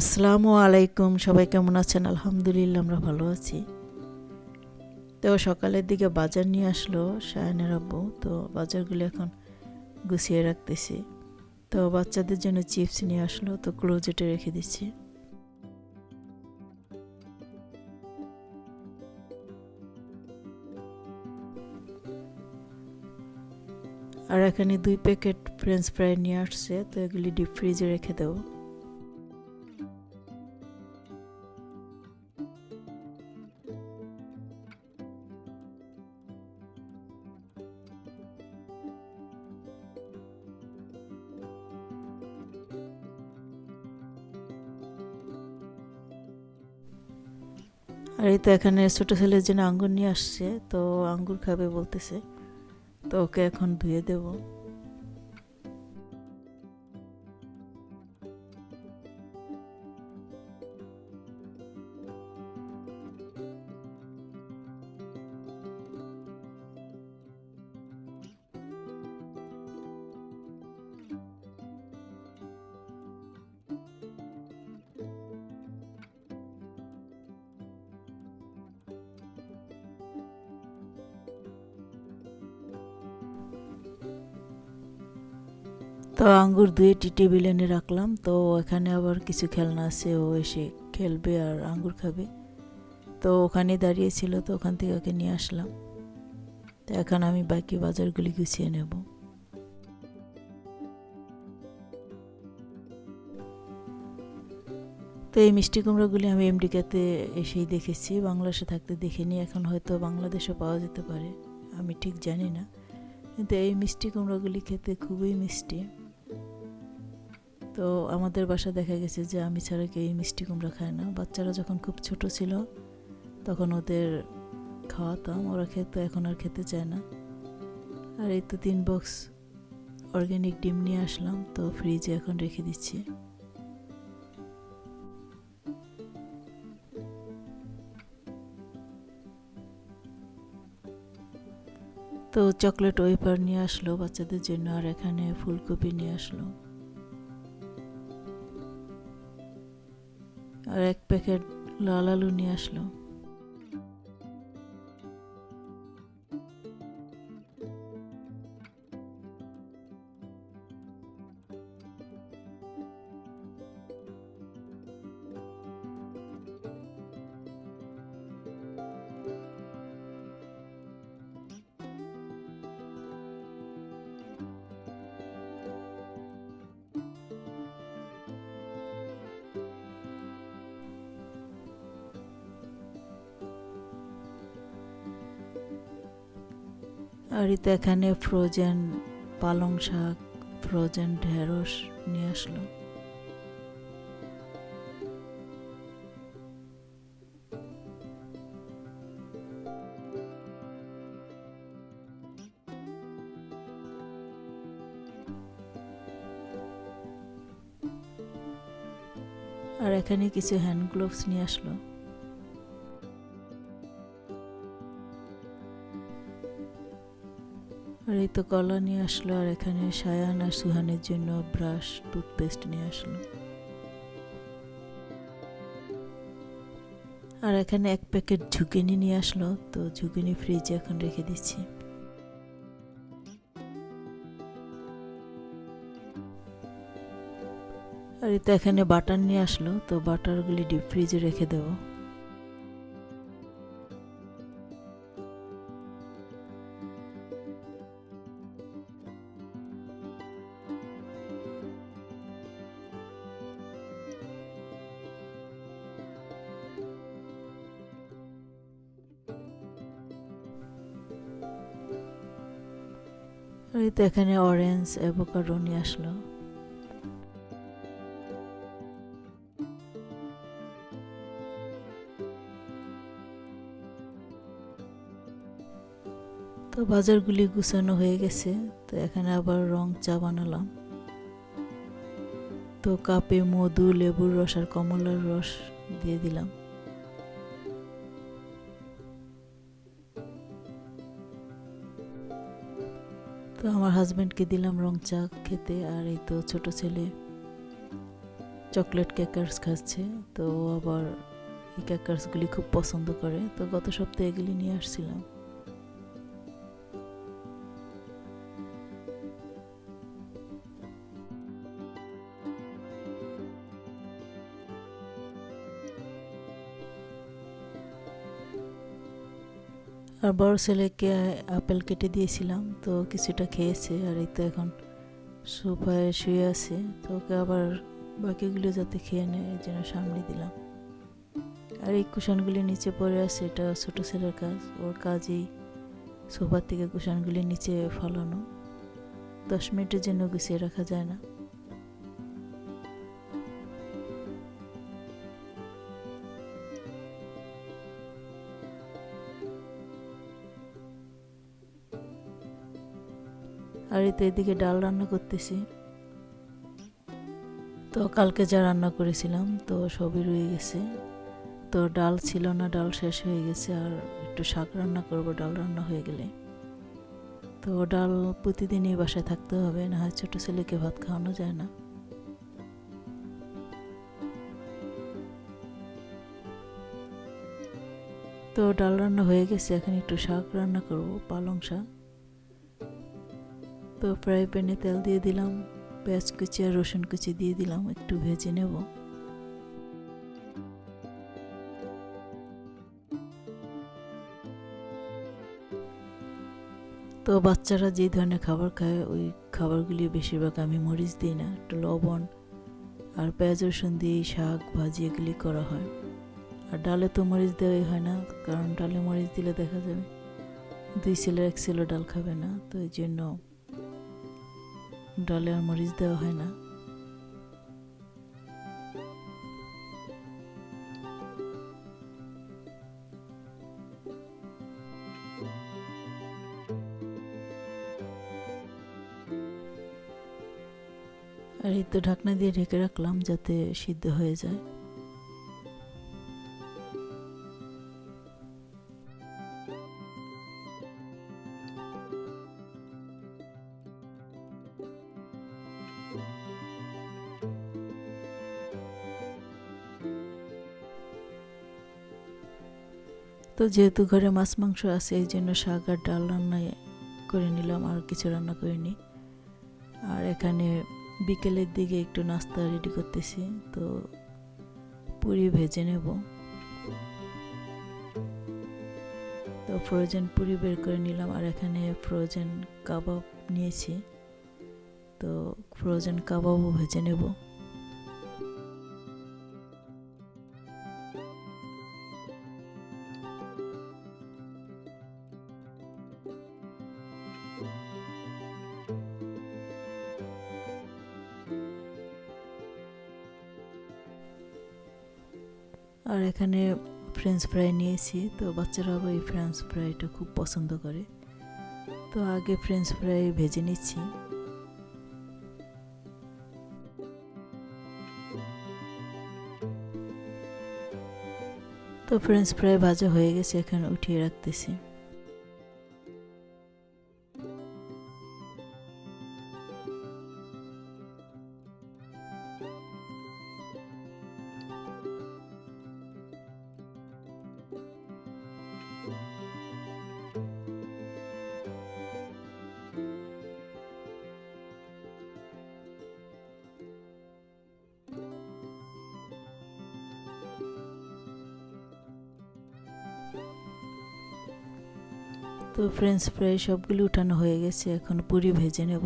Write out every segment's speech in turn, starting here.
আসসালামু আলাইকুম, সবাই কেমন আছেন? আলহামদুলিল্লাহ, আমরা ভালো আছি। তো সকালের দিকে বাজার নিয়ে আসলো সায়নের আব্বু। তো বাজারগুলো এখন গুছিয়ে রাখতেছি। তো বাচ্চাদের জন্য চিপস নিয়ে আসলো, তো ক্লোজেটে রেখে দিচ্ছি। আর এখানে দুই প্যাকেট ফ্রেঞ্চ ফ্রাই নিয়ে আসছে, তো এগুলি ডিপ ফ্রিজে রেখে দেবো। আর এই তো এখানে ছোটো ছেলের জন্য আঙ্গুর নিয়ে আসছে, তো আঙ্গুর খাবে বলতেছে। তো ওকে এখন ধুয়ে দেব। তো আঙ্গুর ধুয়ে টি টেবিল এনে রাখলাম। তো এখানে আবার কিছু খেলনা আছে, ও এসে খেলবে আর আঙ্গুর খাবে। তো ওখানে দাঁড়িয়েছিল তো ওখান থেকে ওকে নিয়ে আসলাম। তো এখন আমি বাকি বাজারগুলি গুছিয়ে নেব। তো এই মিষ্টি কুমড়োগুলি আমি এমডিকাতে এসেই দেখেছি। বাংলাদেশে থাকতে দেখিনি, এখন হয়তো বাংলাদেশে পাওয়া যেতে পারে। আমি ঠিক জানি না। কিন্তু এই মিষ্টি কুমড়োগুলি খেতে খুবই মিষ্টি। তো আমাদের বাসা দেখা গেছে যে আমি ছাড়া কেউ মিষ্টি কুমড়া খায় না। বাচ্চারা যখন খুব ছোট ছিল, তখন ওদের খাওয়াতাম, ওরা খেত, এখন আর খেতে চায় না। আর এই তো তিন বক্স অর্গ্যানিক ডিম নিয়ে আসলাম, তো ফ্রিজে এখন রেখে দিচ্ছি। তো চকলেট ওয়েপার নিয়ে আসলো বাচ্চাদের জন্য, আর এখানে ফুলকপি নিয়ে আসলো। আর এক প্যাকেট লাল আলু নিয়ে আসলো। আর এখানে ফ্রোজেন পালং শাক ফ্রোজেন ঢেঁড়স নিয়ে আসলো। আর এখানে কিছু হ্যান্ড গ্লোভস নিয়ে আসলো। আর এই তো কলা নিয়ে আসলো আর এখানে সায়ান আর সুহানের জন্য ব্রাশ, টুথপেস্ট নিয়ে আসলো। আর এখানে এক প্যাকেট ঝুঁকিনি নিয়ে আসলো, তো ঝুঁকিনি ফ্রিজে এখন রেখে দিচ্ছি। আর এখানে বাটার নিয়ে আসলো, তো বাটারগুলি ডিপ ফ্রিজে রেখে দেবো। এই তো এখানে অরেঞ্জ অ্যাভোকাডো নিয়ে আসলো। তো বাজারগুলি গুছানো হয়ে গেছে, তো এখানে আবার রং চা বানালাম। তো কাপে মধু, লেবুর রস আর কমলার রস দিয়ে দিলাম। তো আমার হাজব্যান্ডকে দিলাম রং চা খেতে আর এই তো ছোট ছেলে চকলেট ক্যাকার্স খাচ্ছে। তো আবার এই ক্যাকার্সগুলি খুব পছন্দ করে। তো গত সপ্তাহে এগুলি নিয়ে আসছিলাম। আর বড় ছেলেকে আপেল কেটে দিয়েছিলাম, তো কিছুটা খেয়েছে আর এই তো এখন সোফায় শুয়ে আছে। তো ওকে আবার বাকিগুলো যাতে খেয়ে নেয়, এই জন্য সামনে দিলাম। আর এই কুশনগুলি নিচে পড়ে আছে, এটা ছোটো ছেলের কাজ। ওর কাজই সোফার থেকে কুশনগুলি নিচে ফালানো। দশ মিনিটের জন্য গুছিয়ে রাখা যায় না। আর এই তো এদিকে ডাল রান্না করতেছি। তো কালকে যা রান্না করেছিলাম, তো সবই রয়ে গেছে। তো ডাল ছিল না, ডাল শেষ হয়ে গেছে, আর একটু শাক রান্না করব, ডাল রান্না হয়ে গেলে। তো ডাল প্রতিদিনই বাসায় থাকতে হবে, না হয় ছোটো ছেলেকে ভাত খাওয়ানো যায় না। তো ডাল রান্না হয়ে গেছে, এখন একটু শাক রান্না করব, পালং শাক। তো ফ্রাই প্যানে তেল দিয়ে দিলাম, পেঁয়াজ কুচি আর রসুন কুচি দিয়ে দিলাম, একটু ভেজে নেব। তো বাচ্চারা যে ধরনের খাবার খায়, ওই খাবারগুলি বেশিরভাগ আমি মরিচ দিই না, একটু লবণ আর পেঁয়াজ, রসুন দিয়ে শাক, ভাজি এগুলি করা হয়। আর ডালে তো মরিচ দেওয়াই হয় না, কারণ ডালে মরিচ দিলে দেখা যাবে দুই ছেলে এক ছেলে ডাল খাবে না, তো এই জন্য ডালে আর মরিচ দেওয়া হয় না। আর এই তো ঢাকনা দিয়ে ঢেকে রাখলাম যাতে সিদ্ধ হয়ে যায়। তো যেহেতু ঘরে মাছ, মাংস আছে, এই জন্য শাক আর ডাল রান্না করে নিলাম, আর কিছু রান্না করিনি। আর এখানে বিকেলের দিকে একটু নাস্তা রেডি করতেছি, তো পুরি ভেজে নেব। তো ফ্রোজেন পুরি বের করে নিলাম, আর এখানে ফ্রোজেন কাবাব নিয়েছি। তো ফ্রোজেন কাবাবও ভেজে নেব। আর এখানে ফ্রেঞ্চ ফ্রাই নিয়েছি, তো বাচ্চারা আবার এই ফ্রেঞ্চ ফ্রাইটা খুব পছন্দ করে। তো আগে ফ্রেঞ্চ ফ্রাই ভেজে নিচ্ছি। তো ফ্রেঞ্চ ফ্রাই ভাজা হয়ে গেছে, এখানে উঠিয়ে রাখতেছি। তো ফ্রেঞ্চ ফ্রাই সবগুলো উঠানো হয়ে গেছে এখন পুরি ভেজে নেব।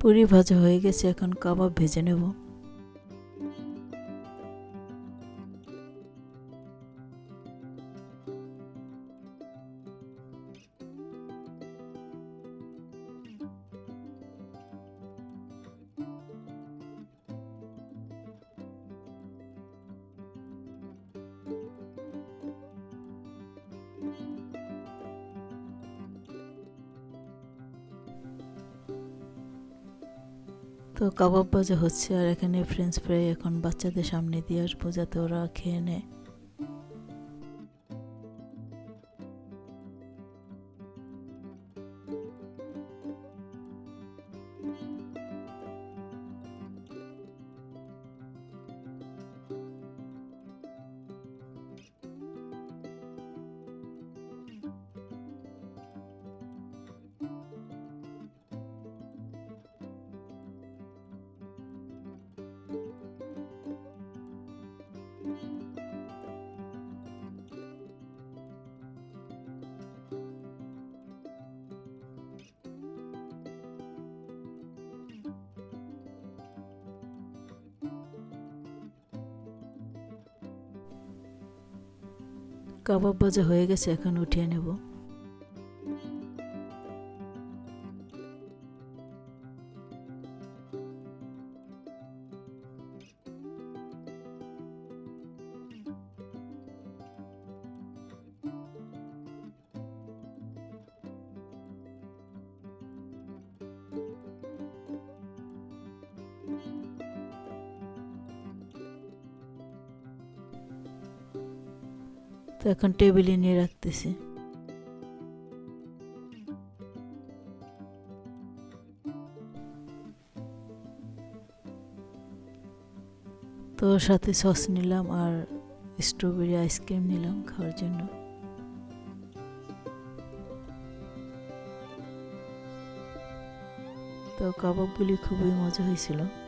পুরি ভাজা হয়ে গেছে এখন কাবাব ভেজে নেব। তো কাবাব ভাজা হচ্ছে আর এখানে ফ্রেঞ্চ ফ্রাই এখন বাচ্চাদের সামনে দিয়ে আসব যাতে ওরা খেয়ে নেয়। কাবাব ভাজা হয়ে গেছে এখন উঠিয়ে নেব। এখন টেবিলে নিয়ে রাখতেছি। তো সাথে সস নিলাম আর স্ট্রবেরি আইসক্রিম নিলাম খাওয়ার জন্য। তো কাবাবগুলি খুবই মজা হয়েছিল।